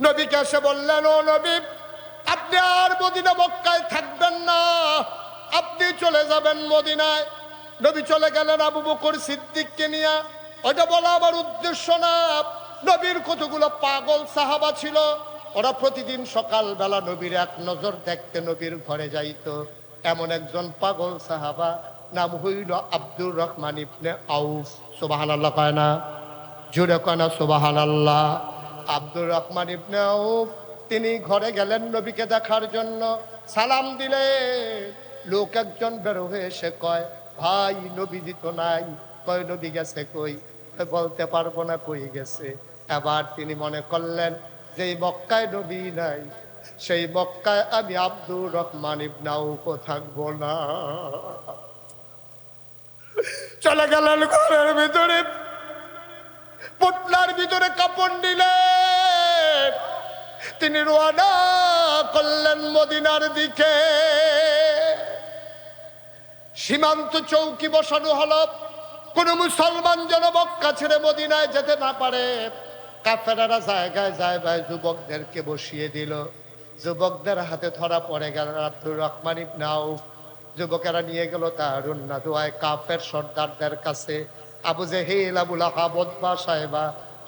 নবীকে এসে বললেন, ও নবী, আপনি আর মদিনা মক্কায় থাকবেন না। আপনি চলে যাবেন মদিনায়। নবী চলে গেলেন আবু বকর সিদ্দিককে নিয়ে। ওটা বলা আমার উদ্দেশ্য না। নবীর কতগুলো পাগল সাহাবা ছিল। ওরা প্রতিদিন সকালবেলা নবীর এক নজর দেখতে নবীর ঘরে যাইত। এমন একজন পাগল সাহাবা, নাম হইল আব্দুর রহমান ইবনে আউফ। সুবাহান আল্লাহ পায় না? জুড়ে কানা সুবাহান আল্লাহ আব্দুর রহমান ইবনে তিনি ঘরে গেলেন নবীকে দেখার জন্য। সালাম দিলে লোক একজন বের হয়ে এসে কয়, ভাই, নবী দিত নাই। কয়, নবী গেছে কই? বলতে পারব না কই গেছে। এবার তিনি মনে করলেন যে মক্কায় নবী নাই, সেই মক্কায় আমি আব্দুর রহমান ইবনে আউফও থাকব না। চলে গেলেন ঘরের ভিতরে। পুটলার ভিতরে কাপড় নিলেন। তিনি রোয়ানা করলেন মদিনার দিকে। সীমান্ত চৌকি বসানো হল। কোন মুসলমান যেন মক্কা ছেড়ে মদিনায় যেতে না পারে। কাফেরারা জায়গায় জায়গায় যুবকদেরকে বসিয়ে দিল। যুবকদের হাতে ধরা পড়ে গেল আব্দুর রহমান ইবনে আউফ। যুবকেরা নিয়ে গেল তার দোয়ায় কাফের সর্দারদের কাছে। আবু জেহেল আবুল আহাবদবা সাহেবা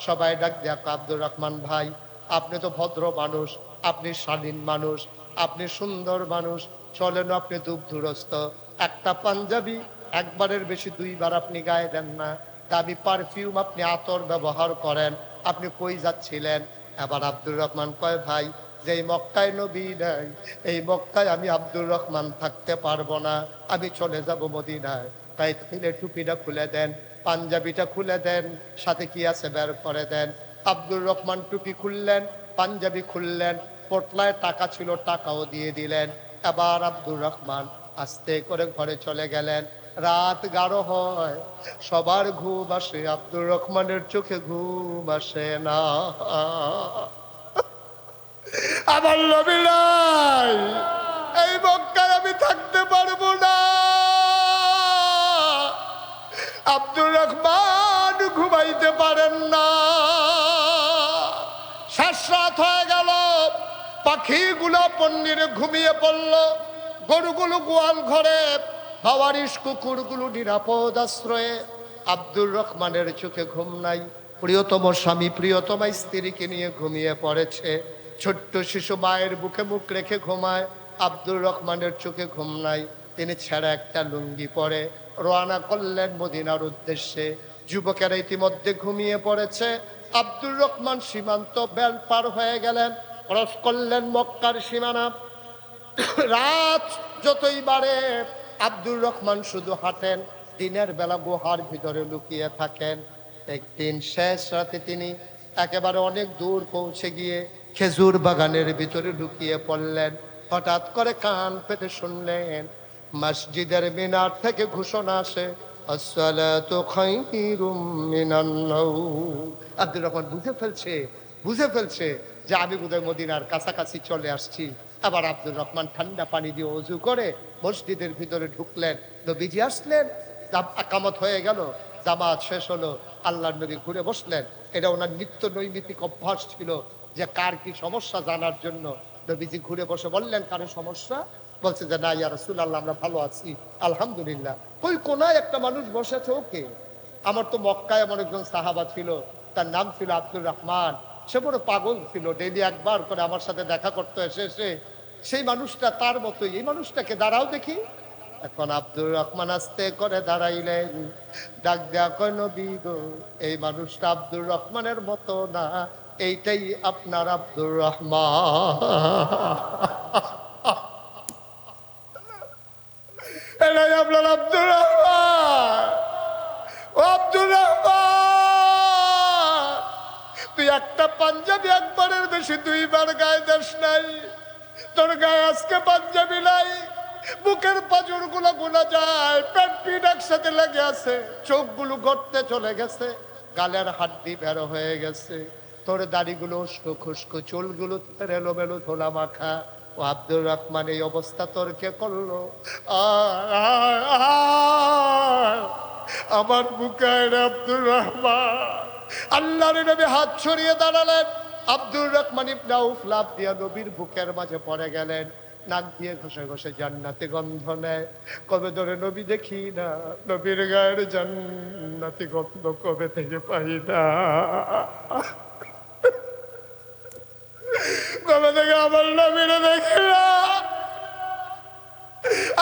সবাই ডাক দেয়া আব্দুর রহমান ভাই আপনি তো ভদ্র মানুষ, আপনি স্বাধীন মানুষ, আপনি সুন্দর মানুষ, চলেন আপনি দুগ্ধুরস্ত একটা পাঞ্জাবি, একবারের বেশি দুইবার আপনি গায়ে দেন না। দামি পারফিউম আপনি আতর ব্যবহার করেন। আপনি কই যাচ্ছিলেন? এবার আব্দুর রহমান কয়, ভাই যে এই মক্কায় নবী নাই, এই মক্কায় আমি আব্দুর রহমান থাকতে পারব না। আমি চলে যাব মদিনায়। তাই তিনি টুপিটা খুলে দেন, পাঞ্জাবিটা খুলে দেন, সাথে কি আছে বের করে দেন। আব্দুর রহমান টুপি খুললেন, পাঞ্জাবি খুললেন, পোটলায় টাকা ছিল, টাকাও দিয়ে দিলেন। এবার আব্দুর রহমান আস্তে করে ঘরে চলে গেলেন। রাত গাঢ় হয়, সবার ঘুম আসে, আব্দুর রহমানের চোখে ঘুম আসে না। আমার নবী এই মক্কায় আমি থাকতে পারব না। আব্দুর রহমান ঘুমাইতে পারেন না। রাত হয়ে গেল। পাখিগুলো পন্ডিরে ঘুমিয়ে পড়ল। গরুগুলো গোয়াল ঘরে বাবারিশ কুকুরগুলো নিরাপদ আশ্রয়ে। আব্দুর রহমানের চোখে ঘুম নাই। প্রিয়তম স্বামী প্রিয়তমা স্ত্রীকে নিয়ে ঘুমিয়ে পড়েছে। ছোট্ট শিশু মায়ের বুকে মুখ রেখে ঘুমায়। আব্দুর রহমানের চোখে ঘুম নাই। তিনি ছেঁড়া একটা লুঙ্গি পরে রওনা করলেন মদিনার উদ্দেশ্যে। যুবকেরা ইতিমধ্যে ঘুমিয়ে পড়েছে। আব্দুর রহমান সীমান্ত বেল পার হয়ে গেলেন, ক্রস করলেন মক্কার সীমানা। রাত যতই বাড়ে, আব্দুর রহমান শুধু হাঁটেন, দিনের বেলা গুহার ভিতরে লুকিয়ে থাকেন। একদিন শেষ রাতে তিনি একেবারে অনেক দূর পৌঁছে গিয়ে খেজুর বাগানের ভিতরে লুকিয়ে পড়লেন। হঠাৎ করে কান পেতে শুনলেন, মসজিদের মিনার থেকে ঘোষণা আসে আব্দুর রহমান বুঝে ফেলছে বুঝে ফেলছে যে আমি বোধহয় মদিনার কাছাকাছি চলে আসছি। আবার আব্দুর রহমান ঠান্ডা পানি দিয়ে অজু করে মসজিদের ভিতরে ঢুকলেন। নবীজি আসলেন আকামত হয়ে গেল, জামাত শেষ হলো, আল্লাহর নবী ঘুরে বসলেন। এটা ওনার নিত্য নৈমিতিক অভ্যাস ছিল যে কার কি সমস্যা জানার জন্য। নবীজি ঘুরে বসে বললেন, কারও সমস্যা? বলছে যে, না, ইয়া রসুল আল্লাহ আমরা ভালো আছি, আলহামদুলিল্লাহ। ওই কোনায় একটা মানুষ বসেছে, ওকে। আমার তো মক্কায় আমার একজন সাহাবা ছিল, তার নাম ছিল আব্দুর রহমান। সে বড় পাগল ছিল ডেলি একবার করে আমার সাথে দেখা করতে এসে এসে সেই মানুষটা তার মতোই, এই মানুষটাকে দাঁড়াও দেখি। এখন আব্দুর রহমান আস্তে করে দাঁড়াইলেন। ডাক দেয়া এই মানুষটা আব্দুর রহমানের মতো না, এইটাই আপনার আব্দুর রহমান। এটাই আপনার আব্দুর রহমান। ও আব্দুর রহমান, তুই একটা পাঞ্জাবি একবারের বেশি দুইবার গায়ে দেশ নাই। তোর গায়ে আজকে পাঞ্জাবি নাই। বুকের পাজরগুলো গোনা যায় পেট পিট একসাথে লেগে আছে, চোখগুলো গড়তে চলে গেছে, গালের হাড্ডি বের হয়ে গেছে। তোর দাড়িগুলো উস্কো খুস্কো চুলগুলো এলোমেলো ধোলা মাখা। ও আব্দুর রহমান এই অবস্থা তোর কে করল। আমার বুকের আব্দুর রহমান। আল্লাহর নবী হাত ছড়িয়ে দাঁড়ালেন। আব্দুর রহমান ইবনে আউফ লাভ দিয়া নবীর বুকের মাঝে পড়ে গেলেন। নাক দিয়ে ঘষে ঘষে জান্নাতি গন্ধ নেয়। কবে ধরে নবী দেখি না, নবীর গায়ের জান্নাতি গন্ধ কবে থেকে পাই না। কবে থেকে আমার নবীর দেখি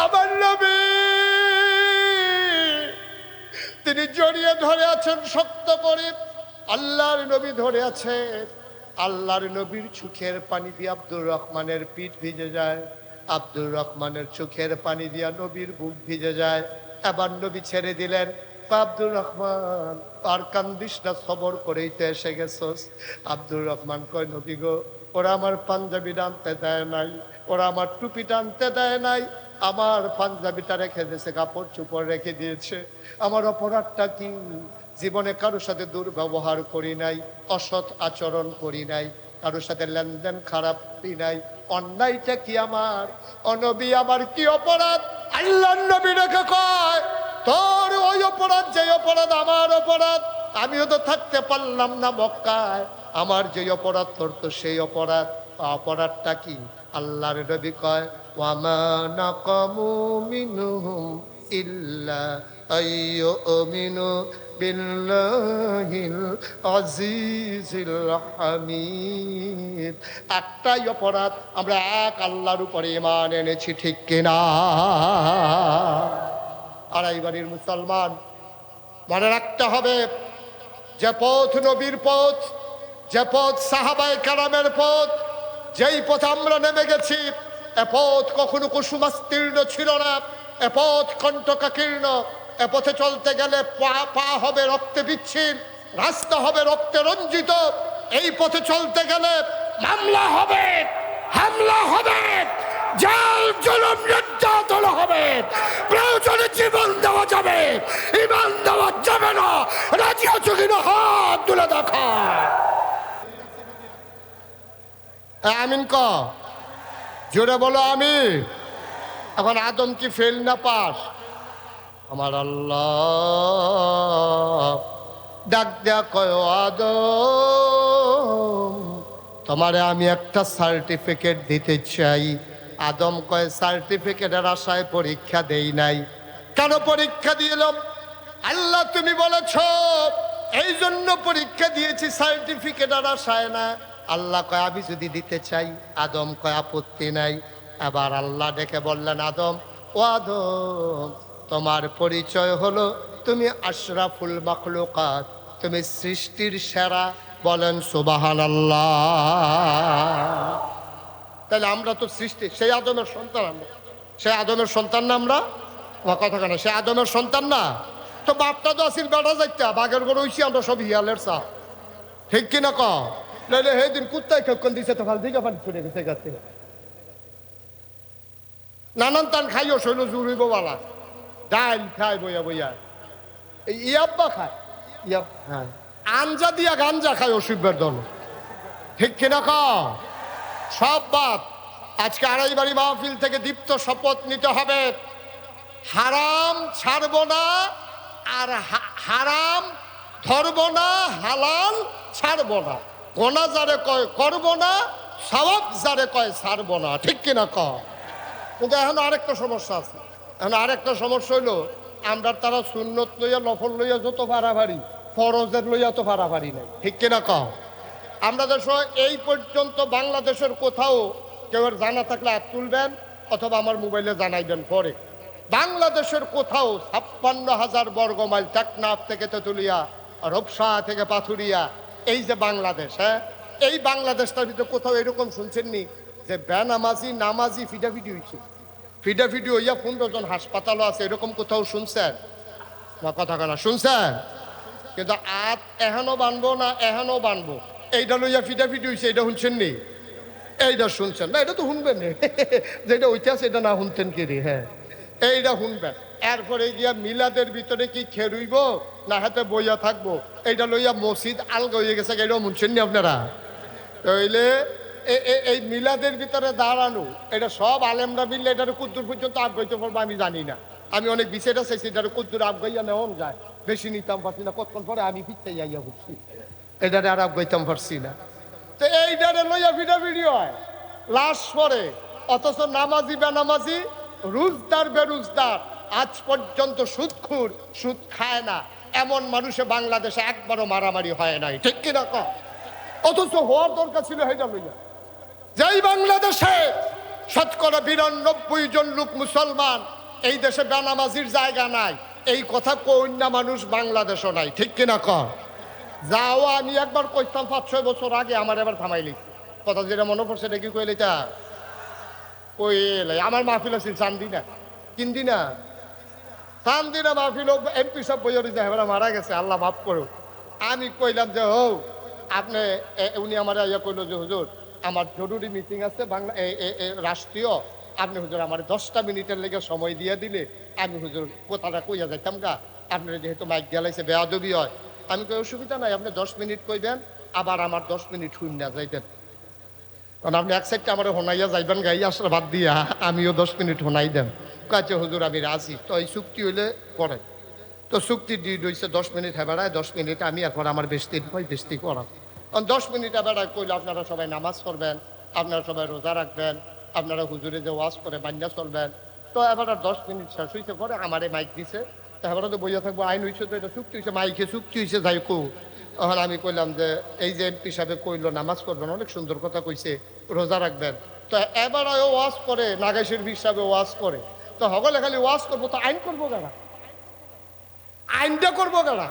আমার নবী। তিনি জড়িয়ে ধরে আছেন, শক্ত করে। আল্লাহর নবী ধরে আছেন আল্লাহর নবীর চোখের পানি দিয়ে আব্দুর রহমানের পিঠ ভিজে যায়। আব্দুর রহমানের চোখের পানি দিয়া নবীর বুক ভিজে যায়। এবার নবী ছেড়ে দিলেন আব্দুর রহমান, আর কান্দিস সবর করেই তো এসে গেছস। আব্দুর রহমান কয়, নবী গো ওরা আমার পাঞ্জাবি টানতে দেয় নাই, ওরা আমার টুপি টানতে দেয় নাই, আমার পাঞ্জাবিটা রেখে দিয়েছে, কাপড় চুপড় রেখে দিয়েছে। আমার অপরাধটা কি? জীবনে কারোর সাথে দুর্ব্যবহার করি নাই, অসৎ আচরণ করি নাই, কারোর সাথে লেনদেন খারাপ করি নাই, অন্যায়টা কি আমার? অনবী আমার কি অপরাধ? আল্লাহ নবী রেখে কয়, তোর ওই অপরাধ যে অপরাধ আমার অপরাধ, আমিও তো থাকতে পারলাম না মক্কায়। আমার যে অপরাধ তোর তো সেই অপরাধ, অপরাধটা কি? আল্লাহর নবী কয়, ওয়ামা একটাই অপরাধ, আমরা এক আল্লাহর উপরে ইমান এনেছি, ঠিক কিনা? আড়াই বাড়ির মুসলমান মনে রাখতে হবে, যে পথ নবীর পথ যে পথ সাহাবায় কারামের পথ, যেই পথে আমরা নেমে গেছি, এ পথ কখনো কুসুমাস্তীর্ণ ছিল না, এ পথ কণ্ঠকাকীর্ণ, এ পথে চলতে গেলে পা পা হবে রক্তে বিচ্ছিন্ন, রাস্তা হবে রক্তে রঞ্জিত, এই পথে চলতে গেলে মামলা হবে, হামলা হবে, জাল, জলম, নির্যাতন হবে, প্রয়োজনে জীবন দেওয়া যাবে, ইমান দেওয়া যাবে না, রাজি আছো হাত তুলে দেখা আমিন ক? জোরে বলো আমি এখন আদম কি ফেল না পাস? আমার আল্লাহ, ডাক দেয়া কয় আদম, তোমারে আমি একটা সার্টিফিকেট দিতে চাই। আদম কয় সার্টিফিকেটের আশায় পরীক্ষা দেই নাই। কেন পরীক্ষা দিলাম? আল্লাহ তুমি বলেছ এই জন্য পরীক্ষা দিয়েছি সার্টিফিকেটের আশায় না। আল্লাহ কয়, আমি যদি দিতে চাই, আদম কয়, আপত্তি নাই। আবার আল্লাহ ডেকে বললেন, আদম, ও আদম, তোমার পরিচয় হলো তুমি আশরাফুল মাখলুকাত, তুমি সৃষ্টির সেরা। বলেন সুবাহান আল্লাহ তাহলে আমরা তো সৃষ্টি, সেই আদমের সন্তান আমরা। সেই আদমের সন্তান না আমরা? আমার কথা কেন? সে আদমের সন্তান না? তো বাপটা তো আসিল বেড়া যাইতা, বাঘের গরু আমরা সব হিয়ালের চা ঠিক কিনা ক নাইলে সেই দিন কুত্তায় খেকন দিছে তো ভালো দিকে পানি ছুটে গেছে গাছে নানান তান খাইও শৈল জুড়িব বালা। ডাল খায় বইয়া বইয়া। এই ইয়াব্বা খায়। ইয়াব হ্যাঁ। আঞ্জা দিয়া গাঞ্জা খায় অসুখের দল। ঠিক কিনা ক সব বাদ। আজকে আড়াই বাড়ি মাহফিল থেকে দীপ্ত শপথ নিতে হবে। হারাম ছাড়ব না আর হারাম ধরব না, হালাল ছাড়ব না। গোনা যারে কয় করব না সবাব যারে কয় ছাড়ব না, ঠিক কিনা ক? কিন্তু এখন আরেকটা সমস্যা আছে। এখন আরেকটা সমস্যা হইল, আমরা তারা সুন্নত লইয়া, নফল লইয়া যত ভাড়াভাড়ি ফরজের লইয়া তো ভাড়াভাড়ি নাই, ঠিক কিনা ক? আমরা দেশ এই পর্যন্ত বাংলাদেশের কোথাও কেউ জানা থাকলে হাত তুলবেন, অথবা আমার মোবাইলে জানাইবেন পরে। বাংলাদেশের কোথাও ছাপ্পান্ন হাজার বর্গ মাইল টেকনাফ থেকে তেতুলিয়া, রূপসা থেকে পাথুরিয়া এই যে বাংলাদেশ হ্যাঁ? এই বাংলাদেশটার ভিতরে কোথাও এরকম শুনছেননি যে বেনামাজি, নামাজি ফিডাফিডি হয়েছে ফিডাফিডি হইয়া পনেরো জন হাসপাতালও আছে, এরকম কোথাও শুনছেন? না, কথা কেনা শুনছেন? কিন্তু আত এহেনও বানবো না এহেনও বানবো? এইটা লইয়া ফিডাফিডি হয়েছে এটা শুনছেন নি এইটা শুনছেন? না এটা তো শুনবেন। যেটা আছে এটা না শুনতেন কি রে হ্যাঁ? এইটা শুনবেন। এরপরে গিয়া মিলাদের ভিতরে কি খেরুইব না, হাতে বইয়া থাকব। এইটা লইয়া মসজিদ আলগা হয়ে গেছে এটাও শুনছেন নি আপনারা? তাইলে এই মিলাদের ভিতরে দাঁড়ানো, এটা সব আলেমরা মিললে এটার কুদ্দুর পর্যন্ত আবগাইতে পারব আমি জানি না। আমি অনেক বিষয়টা চাইছি, এটার কুদ্দুর আবগাইয়া নেওয়ান যায়। বেশি নিতাম পারছি না, কতক্ষণ পরে আমি ফিরতে যাইয়া বুঝছি এটারে আর আবগাইতাম পারছি না। তো এইটারে লইয়া ভিডিও হয়। লাশ পরে অথচ নামাজি বেনামাজি, রুজদার বেরুজদার, আজ পর্যন্ত সুদখুর, সুদ খায় না। এমন মানুষে বাংলাদেশে একবারও মারামারি হয় নাই, ঠিক কিনা ক? অথচ হওয়ার দরকার ছিল এটা লইয়া যেই বাংলাদেশে শতকরা বিরানব্বই জন লোক মুসলমান, এই দেশে বেনামাজির জায়গা নাই, এই কথা কন্যা মানুষ বাংলাদেশও নাই, ঠিক কিনা কর যাও, আমি একবার কইতাম পাঁচ ছয় বছর আগে আমার এবার থামাইলি কথা যেটা মনে পড়ছে এটা কি কইলি তা? এলাই আমার মাহফিল আছিল চান্দি না, কিন্দি না? চান্দি না মাহফিল এমপি সব বইয়ের যায় মারা গেছে, আল্লাহ মাফ করো আমি কইলাম যে হো আপনি উনি আমার ইয়ে কইলো যে, হুজুর, আমার জরুরি মিটিং আছে, বাংলা রাষ্ট্রীয়, আপনি হুজুর আমার দশটা মিনিটের লেগে সময় দিয়ে দিলে, আমি হুজুর কথাটা কইয়া যাইতাম গা। আপনার যেহেতু মাইক গেলাইছে বেয়াদবি হয়। আমি কই, অসুবিধা নাই, আপনি দশ মিনিট কইবেন, আবার আমার দশ মিনিট শূন্য যাইতেন। কারণ আপনি এক সাইডটা আমার হোনাইয়া যাইবেন গাই আসলে বাদ দিয়া, আমিও দশ মিনিট হোনাই দেন। কাছে হুজুর আমি রাজি। তো এই চুক্তি হইলে পরে। তো চুক্তি রয়েছে দশ মিনিট হেবেড়ায় দশ মিনিট আমি এরপর আমার বেশি হয় বেশি করা কারণ দশ মিনিট হেবেড়ায় কইলে, আপনারা সবাই নামাজ করবেন আপনারা সবাই রোজা রাখবেন, আপনারা হুজুরে যে ওয়াজ করে বান্যা চলবেন। তো এবার দশ মিনিট শেষ হয়েছে পরে আমারে মাইক দিছে। তো এবার তো বইয়া থাকব, আইন হয়েছে তো এটা চুক্তি হয়েছে মাইকে চুক্তি হয়েছে যাই কো তখন আমি কইলাম যে, এই যে এমপি সাহেব কইলো, নামাজ করবেন অনেক সুন্দর কথা কইছে, রোজা রাখবেন। তো এবার ও ওয়াজ করে নাগেশের হিসাবে ওয়াজ করে। তো হগলে খালি ওয়াজ করব তো আইন করব কেনা আইনটা করব কেনা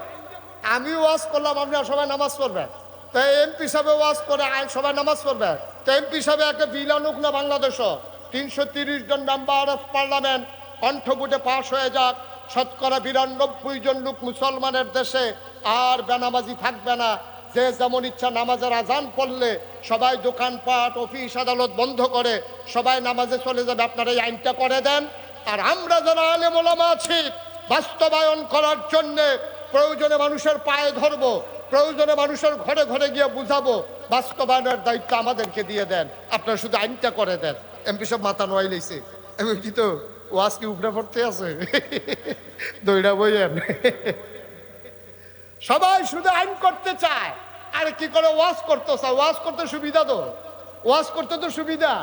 আমি ওয়াজ করলাম আপনারা সবাই নামাজ পড়বেন। তো এমপি সাহেব ওয়াজ করে আইন সবাই নামাজ পড়বেন। তো এমপি সাহেব একটা বিল আনুক না বাংলাদেশও তিনশো তিরিশ জন মেম্বার অফ পার্লামেন্ট কণ্ঠপুটে পাশ হয়ে যাক। শতকরা বিরানব্বই জন লোক মুসলমানের দেশে আর বেনামাজি থাকবে না। যে যেমন ইচ্ছা নামাজের আজান পড়লে সবাই দোকানপাট, অফিস, আদালত বন্ধ করে সবাই নামাজে চলে যাবে। আপনারা এই আইনটা করে দেন। আর আমরা যারা আলেম ওলামা আছি, বাস্তবায়ন করার জন্যে প্রয়োজনে মানুষের পায়ে ধরবো, প্রয়োজনে মানুষের ঘরে ঘরে গিয়ে বুঝাবো, বাস্তবায়নের দায়িত্ব আমাদেরকে দিয়ে দেন। আপনারা শুধু আইনটা করে দেন। এমপি সব মাথা লইছে এমন কি তো ওয়াজ কি উপরে পড়তে আছে? দইটা বইয়েন সবাই শুধু আইন করতে চায়। আর কি করে ওয়াজ করতে চায়? ওয়াজ করতে সুবিধা তো? ওয়াজ করতে তো সুবিধা।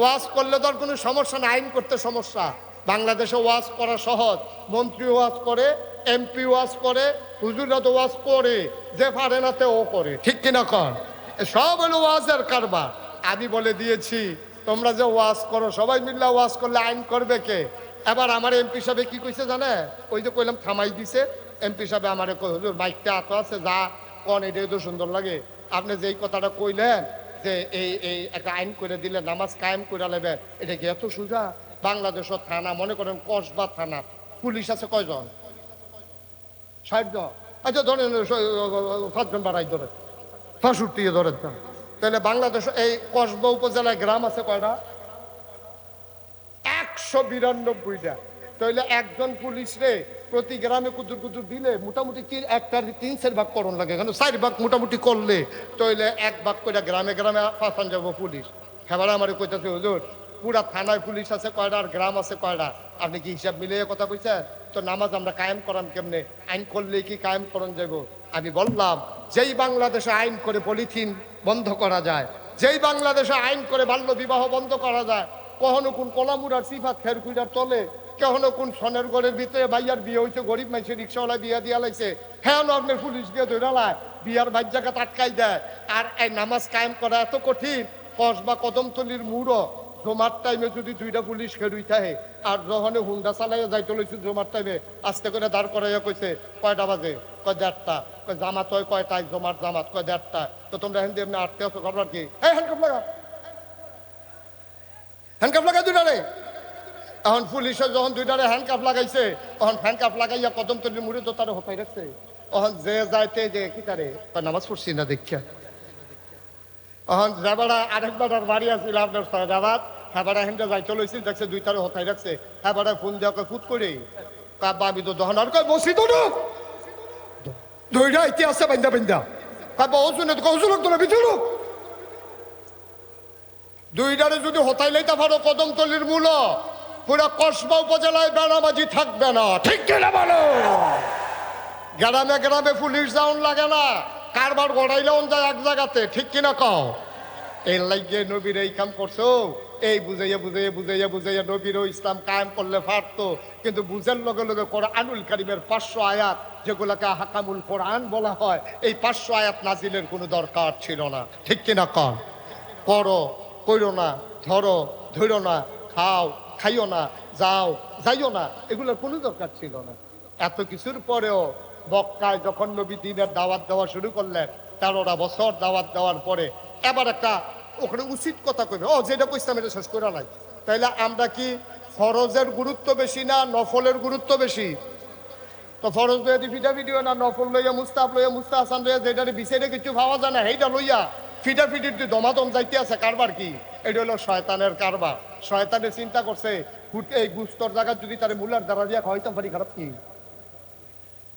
ওয়াজ করলে তো আর কোনো সমস্যা না, আইন করতে সমস্যা। বাংলাদেশে ওয়াজ করা সহজ। মন্ত্রী ওয়াজ করে, এমপি ওয়াজ করে হুজুরা তো ওয়াজ করে, যে পারে না তে ও করে। ঠিক কিনা? কর সব হলো ওয়াজের কারবার। আমি বলে দিয়েছি, তোমরা যে ওয়াজ করো, সবাই মিল্লা ওয়াজ করলে আইন করবে কে? এবার আমার এমপি সাহেব কি কইছে জানে? ওই যে কইলাম, থামাই দিছে। এমপি সাহেব আমারে হুজুর মাইকটা এত আছে, যা, কন, এটাই তো সুন্দর লাগে। আপনি যেই কথাটা কইলেন, যে এই এই, একটা আইন করে দিলে, নামাজ কায়েম করে নেবে এটা কি এত সোজা? বাংলাদেশের থানা, মনে করেন কসবা থানা, পুলিশ আছে কয়জন? ষাট জন আচ্ছা ধরেন স- পাঁচজন বাড়াই ধরে ফাঁসুটি ধরে তাহলে। বাংলাদেশ, এই কসবা উপজেলায় গ্রাম আছে কয়টা? একশো বিরানব্বইটা। তাহলে একজন পুলিশ রে প্রতি গ্রামে কুতুর কুতুর দিলে মোটামুটি তিন একটার তিন, চার ভাগ করণ লাগে। কেন চার ভাগ মোটামুটি করলে তাহলে এক ভাগ করে গ্রামে গ্রামে ফাঁসান যাব পুলিশ। হেবার আমার কইতাছে, হুজুর পুরা থানায় পুলিশ আছে কয়টা আর গ্রাম আছে কয়টা আপনি কি হিসাব মিলিয়ে কথা কইছেন? তো নামাজ আমরা কায়েম করাম কেমনে? আইন করলে কি কায়েম করন যাব আমি বললাম, যেই বাংলাদেশে আইন করে পলিথিন বন্ধ করা যায়, যেই বাংলাদেশে আইন করে বাল্য বিবাহ বন্ধ করা যায়, কখনো কোন কলামুরার সিফাত খেরকুইটার তলে, কখনো কোন সনের ঘরের ভিতরে ভাইয়ার বিয়ে হয়েছে গরিব মানুষের রিক্সাওয়ালা বিয়া দিয়া লাইছে হ্যাঁ আপনার পুলিশ দিয়ে ধরে লায়, বিয়ার বাচ্চাকে আটকাই দেয়। আর এই নামাজ কায়েম করা এত কঠিন, কস বা কদমতলির মুড়ো জমার টাইমে যদি দুইটা পুলিশ খেরুই থাকে, আর যখন হুন্ডা চালাইয়া যাইতে লইছে জমার টাইমে আস্তে করে দাঁড় করাইয়া কইছে, কয়টা বাজে? কয় দেড়টা। কয় জামাত হয় কয়টায়? জমার জামাত কয় দেড়টা। তো তোমরা হেন এমনি আটকে আছো খবর কি? এই হ্যান্ডকাপ লাগা। হ্যান্ডকাপ লাগা দুইটারে। এখন পুলিশে যখন দুইটারে হ্যান্ডকাপ লাগাইছে, তখন হ্যান্ডকাপ লাগাইয়া কদম তলির মুড়ে তো তারা হতাই রাখছে। তখন যে যাইতে যে কি তারে? নামাজ পড়ছি না দেখিয়া। এখন যাবারা আরেকবার আর বাড়ি আছিল আপনার সয়দাবাদ হ্যাঁ হেন্ডে যাই চলেছিল দেখছে দুই তারে হতাই রাখছে। হ্যাঁ ফোন দেওয়া কয় ফুট করে কাবা আমি তো দহন, আর কয়, বসি তো দুইটা ইতি আছে বান্দা বান্দা কাবা ওজুনে তো ওজুন তো না ভিতর দুইটারে যদি হতাই লাইতে পারো, কদমতলির মূল। পুরো কসবা উপজেলায় বেড়াবাজি থাকবে না। ঠিক কিনা বলো? গ্রামে গ্রামে পুলিশ যাওন লাগে না। কারবার গড়াইলেও যায় এক জায়গাতে, ঠিক কিনা কও? এর লাগিয়ে নবীর এই কাম করছ? এই বুঝাইয়া বুঝাইয়া বুঝাইয়া বুঝাইয়া নবীরও ইসলাম কায়েম করলে পারতো কিন্তু বুঝার লগে লগে কোরআনুল কারিমের পাঁচশো আয়াত, যেগুলোকে হাকামুল কোরআন বলা হয়, এই পাঁচশো আয়াত নাজিলের কোনো দরকার ছিল না। ঠিক কিনা কর করো কইরো না, ধরো ধরো না, খাও, খাইও না, যাও, যাইও না, এগুলোর কোনো দরকার ছিল না। এত কিছুর পরেও বক্কায় যখন নবী দিনের দাওয়াত দেওয়া শুরু করলেন, তেরোটা বছর দাওয়াত দেওয়ার পরে এবার একটা ওখানে উচিত কথা কইবে, ও যেটা কইতাম এটা শেষ করে নাই। তাইলে আমরা কি ফরজের গুরুত্ব বেশি না নফলের গুরুত্ব বেশি? তো ফরজ লইয়া ফিটা ভিডিও না, নফল লইয়া মুস্তাফ লইয়া মুস্তা হাসান লইয়া যেটা বিচারে কিছু ভাবা যায় না, সেইটা লইয়া ফিটা ফিটির তুই দমাদম যাইতে আছে, কারবার কি? এটা হলো শয়তানের কারবার। শয়তানের চিন্তা করছে এই গুস্তর জায়গা যদি তার মুলার দ্বারা দিয়া খাওয়াইতাম পারি খারাপ কি?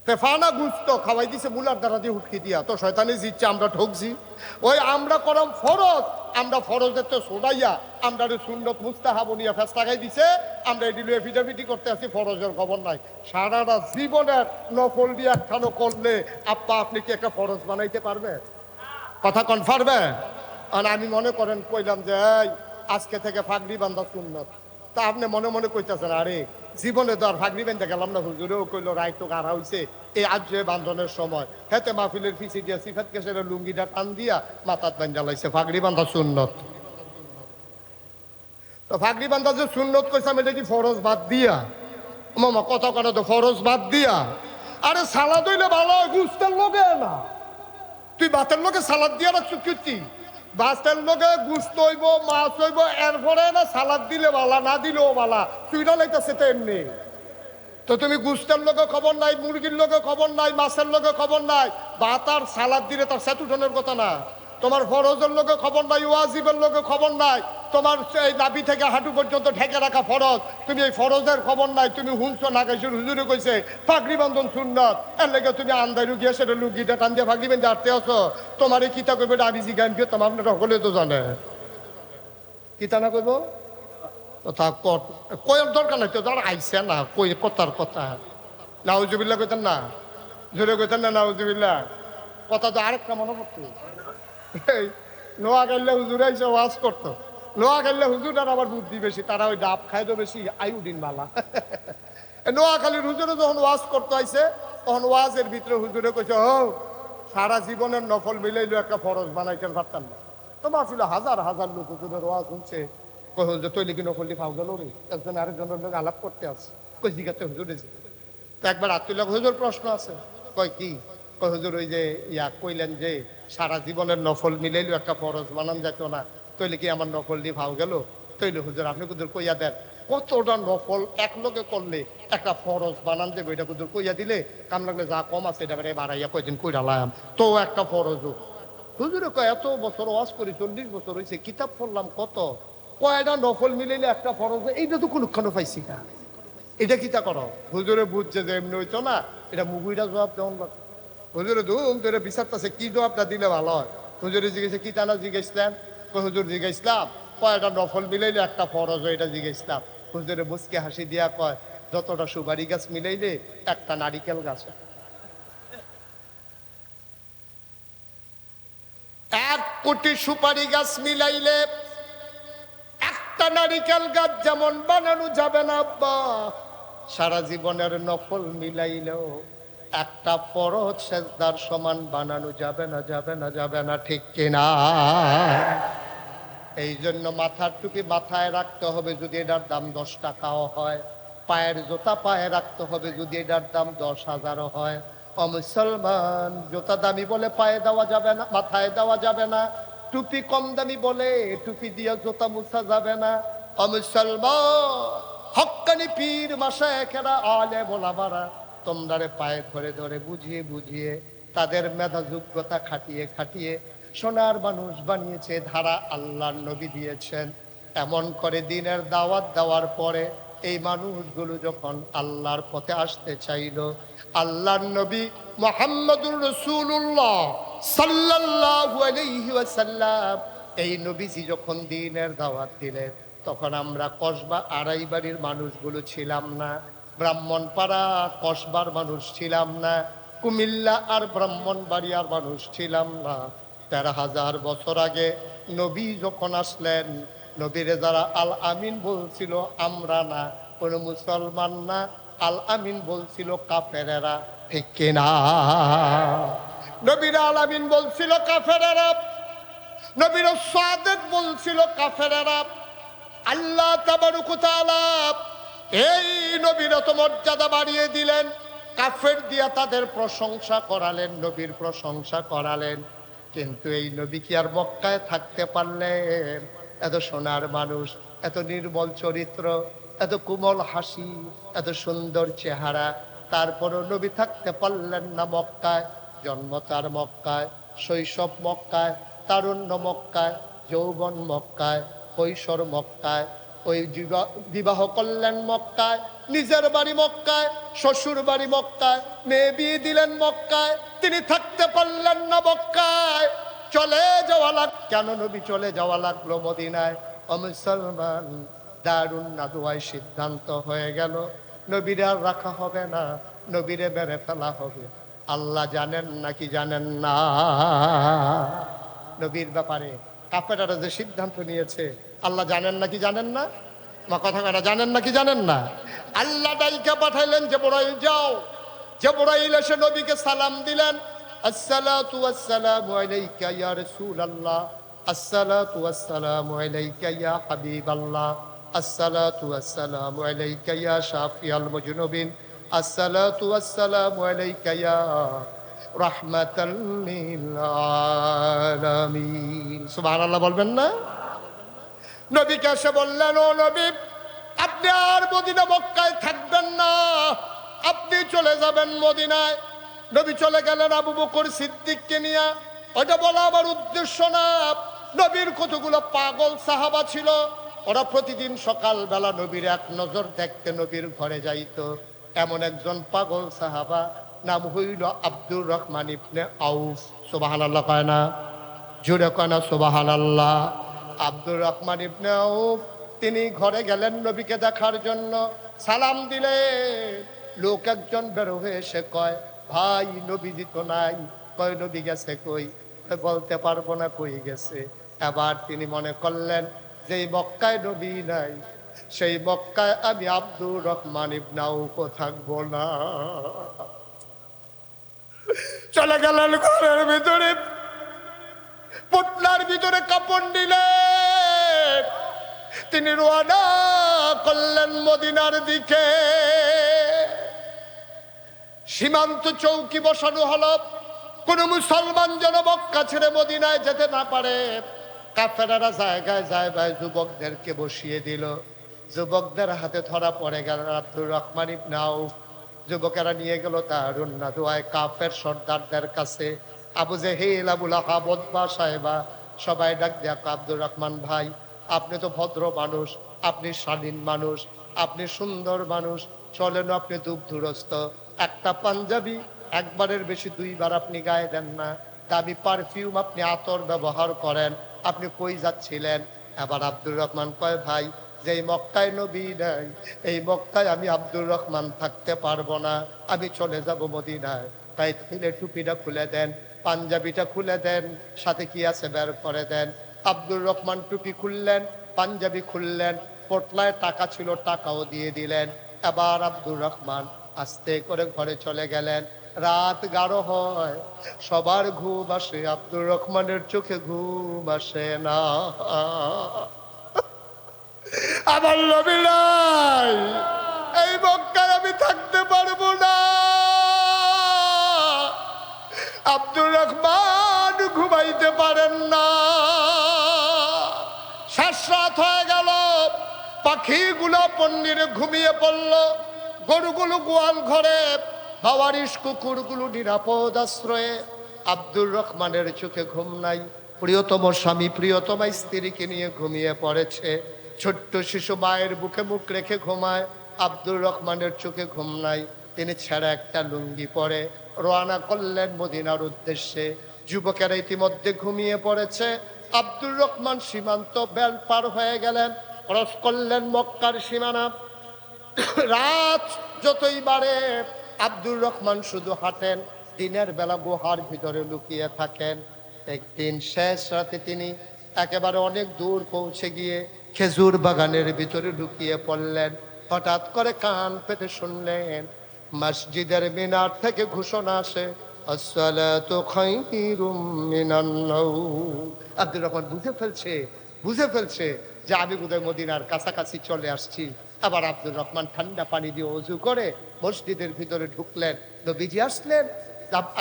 তেফানা গুস্ত খাওয়াই দিছে মুলার দ্বারা দিয়ে হুটকি দিয়া। তো শয়তানি জিতছে, আমরা ঠকছি। ওই আমরা করম ফরজ, আমরা ফরজের তো সোডাইয়া আমরা সুন্দর সুন্নত মুস্তাহাবনিয়া ফেস লাগাই দিছে, আমরা এটি লুয়ে ফিটাফিটি করতে আছি ফরজের খবর নাই। সারাটা জীবনের নফল দিয়ে একখানো করলে আপা, আপনি কি একটা ফরজ বানাইতে পারবে? কথা কনফার্মে আর আমি মনে করেন, কইলাম যে আজকে থেকে ফাগড়ি বান্ধা সুন্নত। তা আপনি মনে মনে কইতেছেন, আরে জীবনে তো আর ফাগড়ি বেঁধে গেলাম না হুজুরেও কইলো, রায় তো গাড়া হইছে। এই আজ বান্ধনের সময়। হেতে মাহফিলের ফিসি দিয়া সিফাত কেসের লুঙ্গিটা টান দিয়া মাথাত বান্ধা লাইছে ফাগড়ি বান্ধা সুন্নত। তো বান্ধা যে সুন্নত কইসাম এটা কি ফরজ বাদ দিয়া? মামা, কথা কথা তো, ফরজ বাদ দিয়া? আরে সালাদ হইলে ভালো গুস্তের লগে না। তুই ভাতের লোকে সালাদ দিয়া রাখছো কীর্তি ভাতের লোকে গুস্ত হইব, মাছ হইব, এরপরে না সালাদ দিলে বালা, না দিলেও বালা। না লাইতেছে তো এমনি। তো তুমি গুস্তের লোকে খবর নাই, মুরগির লোকে খবর নাই, মাছের লোকে খবর নাই, বা তার সালাদ দিলে তার সেতুটনের কথা না। তোমার ফরজের লোকে খবর নাই, ওয়াজিবের লোকে খবর নাই। তোমার এই নাভি থেকে হাঁটু পর্যন্ত ঢেকে রাখা ফরজ। তুমি এই ফরজের খবর নাই, তুমি হুনছো না গাইছো হুজুরে কইছে পাগড়ি বন্ধন সুন্নত। এর লেগে তুমি আন্দাই রুগিয়ে সেটা লুকিটা টান দিয়ে পাগড়ি বেঁধে আটতে আছো। তোমার এই কিতা কইবে আমি জিগান দিয়ে তোমার আপনারা সকলে তো জানে। কিতা না কইব? কথা কয়ের দরকার নাই তো ধর আইসে না, কই কথার কথা। নাউজুবিল্লা কইতেন না? জোরে কইতেন না নাউজুবিল্লা কথা তো আরেকটা মনে পড়তো এই নোয়া গেলে হুজুর আইসে ওয়াজ করতো। নোয়া গেলে হুজুর আর আবার বুদ্ধি বেশি, তারা ওই ডাব খায় তো বেশি, আয়ুডিন মালা নোয়াখালীর হুজুরে যখন ওয়াজ করতে আইছে, তখন ওয়াজের ভিতরে হুজুরে কইছে, ও, সারা জীবনের নফল মিলাইলো একটা ফরজ বানাইতে পারতাম না। তো মাছিল হাজার হাজার লোক হুজুরের ওয়াজ শুনছে। কই হুজুর, তৈলি কি নফল খাও গেল রে? একজন আরেকজনের লোক আলাপ করতে আছে। কই জিজ্ঞাসা হুজুরে যে। একবার আত্মীয় হুজুর প্রশ্ন আছে। কয় কি? হুজুর, ওই যে ইয়া কইলেন যে সারা জীবনের নফল মিলাইলো একটা ফরজ বানান যেত না। তৈলে কি আমার নফল দিয়ে ভাও গেল? তৈলে হুজুর, আপনি কুদুর কইয়া দেন, কতটা নফল এক লোকে করলে একটা ফরজ বানান দেবে এটা কুদুর কইয়া দিলে? কাম লাগলে যা কম আছে এটা বেড়ে বাড়াইয়া কয়দিন কইরালাম। তো একটা ফরজ হুজুরে কয়, এত বছর ওয়াজ করি, চল্লিশ বছর হয়েছে কিতাব পড়লাম কত? কয়টা নফল মিলাইলে একটা ফরজ? এইটা তো কোনখানে পাইছি না। এটা কিতা করো? হুজুরে বুঝছে যে এমনি হইতো না, এটা মুগুইটা জবাব লাগবে হুজুরে ধুম তোরে বিচারতেছে, কি জবাবটা দিলে ভালো হয়? হুজুরে জিজ্ঞেসে, কি টানা জিজ্ঞেসলেন? হুজুর, জিজ্ঞেসলাম কয়টা নফল মিলাইলে একটা ফরজ এটা জিজ্ঞেসলাম। হুজুরে মুসকে হাসি দিয়া কয়, যতটা সুপারি গাছ মিলাইলে, একটা নারিকেল গাছ। এক কোটি সুপারি গাছ মিলাইলে একটা নারিকেল গাছ যেমন বানানো যাবে না, আব্বা। সারা জীবনের নফল মিলাইলেও একটা ফরজ সেজদার সমান বানানো যাবে না যাবে না যাবে না, ঠিক কিনা? এই জন্য মাথার টুপি মাথায় রাখতে হবে যদি এটার দাম দশ টাকাও হয়। পায়ের জোতা পায়ে রাখতে হবে যদি এটার দাম দশ হাজারও হয়। ও মুসলমান, জোতা দামি বলে পায়ে দেওয়া যাবে না, মাথায় দেওয়া যাবে না। টুপি কম দামি বলে টুপি দিয়ে জোতা মুছা যাবে না। ও মুসলমান, হক্কানি পীর মাসায় খেরা আলে বলাবারা তোমরারে পায়ে ধরে ধরে বুঝিয়ে বুঝিয়ে তাদের মেধা যোগ্যতা খাটিয়ে খাটিয়ে সোনার মানুষ বানিয়েছে, ধারা আল্লাহর নবী দিয়েছেন। এমন করে দিনের দাওয়াত দেওয়ার পরে এই মানুষগুলো যখন আল্লাহর পথে আসতে চাইল, আল্লাহর নবী মোহাম্মদুর রসুল্লাহ সাল্লাল্লাহু আলাইহি এই নবীজি যখন দিনের দাওয়াত দিলেন, তখন আমরা কসবা আড়াই বাড়ির মানুষগুলো ছিলাম না। ব্রাহ্মণপাড়া, কসবার মানুষ ছিলাম না। কুমিল্লা আর ব্রাহ্মণবাড়িয়ার মানুষ ছিলাম না। তেরো হাজার বছর আগে নবী যখন আসলেন, নবীরে যারা আল আমিন বলছিল, আমরা না, কোনো মুসলমান না। আল আমিন বলছিল, কাফেরেরা ঠিক কিনা নবীর আল আমিন বলছিল, কাফেরেরা। নবীর সাদেক বলছিল, কাফেরেরা। আল্লাহ তাবারুকুতালা এই নবীর তো মর্যাদা বাড়িয়ে দিলেন, কাফের দিয়া তাদের প্রশংসা করালেন, নবীর প্রশংসা করালেন। কিন্তু এই নবী কি আর মক্কায় থাকতে পারলেন? এত সোনার মানুষ, এত নির্মল চরিত্র, এত কোমল হাসি, এত সুন্দর চেহারা। তারপরও নবী থাকতে পারলেন না মক্কায়, জন্ম তার মক্কায়, শৈশব মক্কায়, তারুণ্য মক্কায়, যৌবন মক্কায়, কৈশোর মক্কায় ওই বিবাহ- করলেন মক্কায়, নিজের বাড়ি মক্কায়, শ্বশুর বাড়ি মক্কায়, মেয়ে বিয়ে দিলেন মক্কায়, তিনি থাকতে পারলেন না মক্কায়। চলে যাওয়া লাগ কেন নবী চলে যাওয়া লাগল মদিনায়? মুসলমান দারুণ নাদুয়ায় সিদ্ধান্ত হয়ে গেল। নবীরে আর রাখা হবে না, নবীরে বেড়ে ফেলা হবে। আল্লাহ জানেন নাকি জানেন না? নবীর ব্যাপারে কাপেরারা যে সিদ্ধান্ত নিয়েছে, আল্লাহ জানেন নাকি জানেন না? মা কথা কাটা জানেন নাকি জানেন না? আল্লাহ ডাইকে পাঠাইলেন যে বড়াইল যাও। যে বড়াইল এসে নবীকে সালাম দিলেন। আসসালাতু ওয়াসসালামু আলাইকা রাহমাতাল লিল বলবেন না? নবীকে এসে বললেন, ও নবী, আপনি আর মদিনা মক্কায় থাকবেন না। আপনি চলে যাবেন মদিনায়। নবী চলে গেলেন আবু বকর সিদ্দিককে নিয়ে। ওটা বলা আমার উদ্দেশ্য না। নবীর কতগুলো পাগল সাহাবা ছিল। ওরা প্রতিদিন সকালবেলা নবীর এক নজর দেখতে নবীর ঘরে যাইতো। এমন একজন পাগল সাহাবা নাম হইল আব্দুর রহমান ইবনে আউফ, সুবহানাল্লাহ কয় না? জুড়ে কনা সুবাহান আল্লাহ আব্দুর রহমান ইবনে আউফ, তিনি ঘরে গেলেন নবীকে দেখার জন্য। সালাম দিলে। লোক একজন বের হয়ে এসে কয়, ভাই নবী দিত নাই। কয়, নবী গেছে কই? বলতে পারব না কই গেছে। এবার তিনি মনে করলেন যে মক্কায় নবী নাই, সেই মক্কায় আমি আব্দুর রহমান ইবনে আউফও থাকব না। চলে গেলেন ঘরের ভিতরে। পুটলার ভিতরে কাপড় নিলেন তিনি রোয়ানা করলেন মদিনার দিকে। সীমান্ত চৌকি বসানো হল। কোন মুসলমান যেন মক্কা ছেড়ে মদিনায় যেতে না পারে। কাফেরারা জায়গায় জায়গায় যুবকদেরকে বসিয়ে দিল। যুবকদের হাতে ধরা পড়ে গেল আব্দুর রহমান ইবনে আউফ। যুবকেরা নিয়ে গেল তার দোয়ায় কাফের সর্দারদের কাছে। আবু জেহেল আবুল আহাবদবা সাহেবা সবাই ডাক দেয়া আব্দুর রহমান ভাই, আপনি তো ভদ্র মানুষ, আপনি স্বাধীন মানুষ, আপনি সুন্দর মানুষ, চলেন আপনি দুগ্ধুরস্ত একটা পাঞ্জাবি একবারের বেশি দুইবার আপনি গায়ে দেন না। দামি পারফিউম আপনি আতর ব্যবহার করেন, আপনি কই যাচ্ছিলেন? এবার আব্দুর রহমান কয়, ভাই যে মক্কায় নবী নাই, এই মক্কায় আমি আব্দুর রহমান থাকতে পারব না। আমি চলে যাব মদিনায়। তাই তাইলে টুপিটা খুলে দেন, পাঞ্জাবিটা খুলে দেন, সাথে কি আছে বের করে দেন। আব্দুর রহমান টুপি খুললেন, পাঞ্জাবি খুললেন, পোটলায় টাকা ছিল টাকাও দিয়ে দিলেন। এবার আব্দুর রহমান আস্তে করে ঘরে চলে গেলেন। রাত গাঢ় হয়, সবার ঘুম আসে, আব্দুর রহমানের চোখে ঘুম আসে না। আমার নবী নাই। এই মক্কায় আমি থাকতে পারব না। আব্দুর রহমান ঘুমাইতে পারেন না। শেষ রাত হয়ে গেল। পাখিগুলো পন্ডিরে ঘুমিয়ে পড়ল। গরুগুলো গোয়াল ঘরে বাবারিশ কুকুরগুলো নিরাপদ আশ্রয়ে। আব্দুর রহমানের চোখে ঘুম নাই। প্রিয়তম স্বামী প্রিয়তম স্ত্রীকে নিয়ে ঘুমিয়ে পড়েছে। ছোট্ট শিশু মায়ের বুকে মুখ রেখে ঘুমায়। আব্দুর রহমানের চোখে ঘুম নাই। তিনি ছেঁড়া একটা লুঙ্গি পরে। রওনা করলেন মদিনার উদ্দেশ্যে। যুবকেরা ইতিমধ্যে ঘুমিয়ে পড়েছে। আব্দুর রহমান সীমান্ত বেল পার হয়ে গেলেন। ক্রস করলেন মক্কার সীমানা। রাত যতই বাড়ে, আব্দুর রহমান শুধু হাঁটেন। দিনের বেলা গুহার ভিতরে লুকিয়ে থাকেন। একদিন শেষ রাতে তিনি একেবারে অনেক দূর পৌঁছে গিয়ে খেজুর বাগানের ভিতরে ঢুকিয়ে পড়লেন। হঠাৎ করে কান পেতে শুনলেন, মসজিদের মিনার থেকে ঘোষণা আসে আব্দুর রহমান, বুঝে ফেলছে বুঝে ফেলছে যে আমি বোধহয় মদিনার কাছাকাছি চলে আসছি। আবার আব্দুর রহমান ঠান্ডা পানি দিয়ে অজু করে মসজিদের ভিতরে ঢুকলেন। নবীজি আসলেন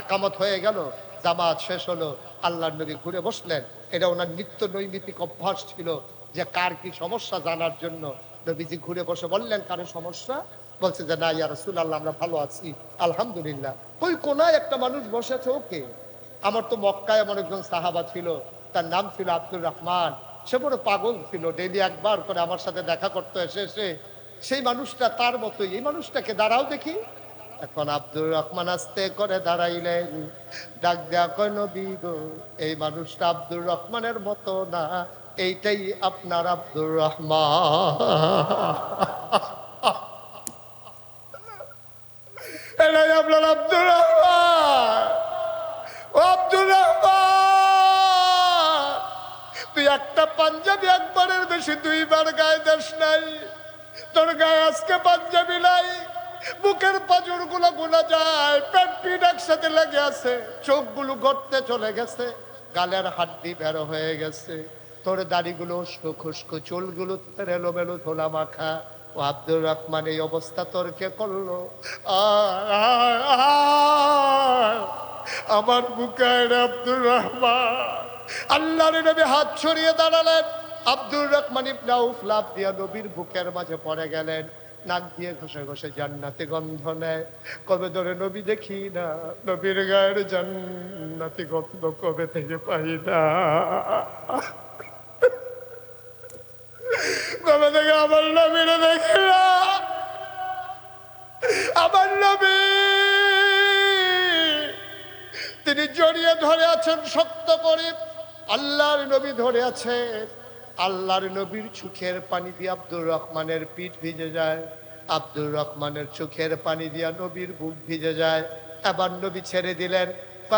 আকামত হয়ে গেল, জামাত শেষ হলো, আল্লাহর নবী ঘুরে বসলেন। এটা ওনার নিত্য নৈমিতিক অভ্যাস ছিল যে কার কি সমস্যা জানার জন্য নবীজি ঘুরে বসে বললেন, কারও সমস্যা? বলছে যে, না, ইয়া রসুল আল্লাহ আমরা ভালো আছি, আলহামদুলিল্লাহ। ওই কোনায় একটা মানুষ বসেছে, ওকে। আমার তো মক্কায় আমার একজন সাহাবা ছিল, তার নাম ছিল আব্দুর রহমান। সে বড় পাগল ছিল ডেলি একবার করে আমার সাথে দেখা করতে এসে এসে সেই মানুষটা তার মতোই, এই মানুষটাকে দাঁড়াও দেখি। এখন আব্দুর রহমান আস্তে করে দাঁড়াইলেন। ডাক দেয়া গো, এই মানুষটা আব্দুর রহমানের মতো না। এইটাই আপনার আব্দুর রহমান। এটাই আপনার আব্দুর রহমান। আব্দুর রহমান। তুই একটা পাঞ্জাবি একবারের বেশি দুইবার গায়ে দেশ নাই। তোর গায়ে আজকে পাঞ্জাবি নাই। বুকের পাজরগুলো গোনা যায়, প্যান্ট পিট একসাথে লেগে আছে, চোখগুলো গড়তে চলে গেছে, গালের হাড্ডি বের হয়ে গেছে। তোর দাড়িগুলো খুস্কো চুলগুলো তোর এলোমেলো ধোলা মাখা। ও আব্দুর রহমান এই অবস্থা তোর কে করল। আমার বুকের আব্দুর রহমান। আল্লাহর নবী হাত ছড়িয়ে দাঁড়ালেন। আব্দুর রহমান ইবনে আউফ লাফ দিয়া নবীর বুকের মাঝে পড়ে গেলেন। নাক দিয়ে ঘষে ঘষে জান্নাতি গন্ধ নেয়। কবে ধরে নবী দেখি না, নবীর গায়ের জান্নাতি গন্ধ কবে থেকে পাই না। কবে থেকে আমার নবীর দেখি আমার নবী। তিনি জড়িয়ে ধরে আছেন, শক্ত করে। আল্লাহর নবী ধরে আছেন। আল্লাহর নবীর চোখের পানি দিয়ে আব্দুর রহমানের পিঠ ভিজে যায়। আব্দুর রহমানের চোখের পানি দিয়া নবীর বুক ভিজে যায়। এবার নবী ছেড়ে দিলেন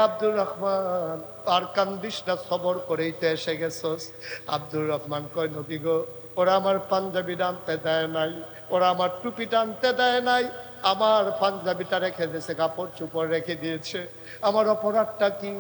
আব্দুর রহমান, আর কান্দিস না, সবর করেই তো এসে গেছস। আব্দুর রহমান কয়, নবী গো ওরা আমার পাঞ্জাবি টানতে দেয় নাই, ওরা আমার টুপি টানতে দেয় নাই, আমার পাঞ্জাবিটা রেখে দিয়েছে, কাপড় চুপড় রেখে দিয়েছে। আমার অপরাধটা কি?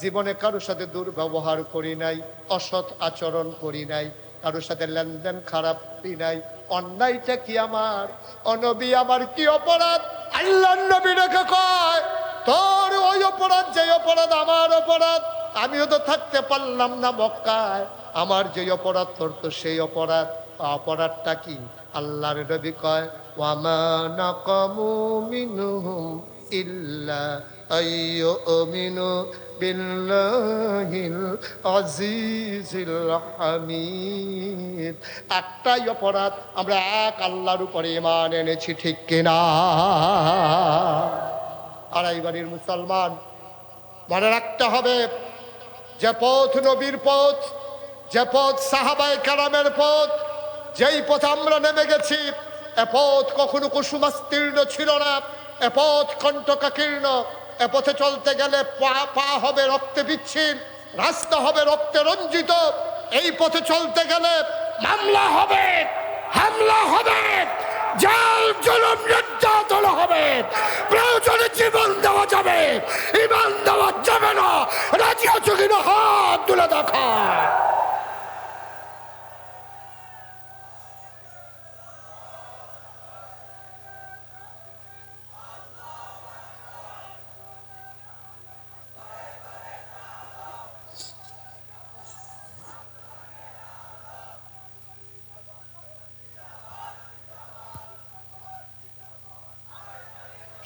জীবনে কারোর সাথে দুর্ব্যবহার করি নাই, অসৎ আচরণ করি নাই, কারোর সাথে লেনদেন খারাপ করি নাই, অন্যায়টা কি আমার? অনবী আমার কি অপরাধ? আল্লাহ নবী রেখে কয়, তোর ওই অপরাধ যে অপরাধ, আমার অপরাধ, আমিও তো থাকতে পারলাম না মক্কায়। আমার যে অপরাধ করতো, সেই অপরাধ, অপরাধটা কি? আল্লাহর নবী কয়, ওয়ামা নাকামু মিনহুম ইল্লা একটাই অপরাধ, আমরা এক আল্লাহর উপরে ইমান এনেছি, ঠিক কিনা? আড়াই বাড়ির মুসলমান মনে রাখতে হবে, যে পথ নবীর পথ যে পথ সাহাবায় কারামের পথ, যেই পথে আমরা নেমে গেছি, এ পথ কখনো কুসুমাস্তীর্ণ ছিল না, এ পথ কণ্ঠকাকীর্ণ, এ পথে চলতে গেলে পা পা হবে রক্তে বিচ্ছিন্ন, রাস্তা হবে রক্তে রঞ্জিত, এই পথে চলতে গেলে মামলা হবে, হামলা হবে, জাল, জলম, নির্যাতন হবে, প্রয়োজনে জীবন দেওয়া যাবে, ইমান দেওয়া যাবে না, রাজি আছো কিনা হাত তুলে দেখা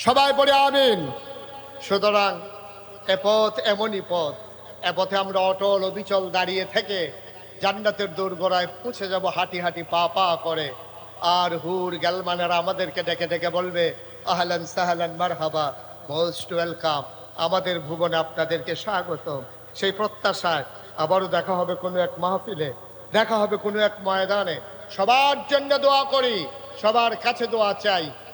সবাই পড়ে আমিন। সুতরাং এ পথ এমনই পথ, এ পথে আমরা অটল অবিচল দাঁড়িয়ে থেকে জান্নাতের দোরগোড়ায় পৌঁছে যাব হাঁটি হাঁটি পা পা করে। আর হুর গ্যালমানেরা আমাদেরকে ডেকে ডেকে বলবে, আহলান সাহলান মারহাবা, মোস্ট ওয়েলকাম। আমাদের ভুবনে আপনাদেরকে স্বাগত সেই প্রত্যাশায় আবারও দেখা হবে কোনো এক মাহফিলে, দেখা হবে কোনো এক ময়দানে। সবার জন্য দোয়া করি, সবার কাছে দোয়া চাই।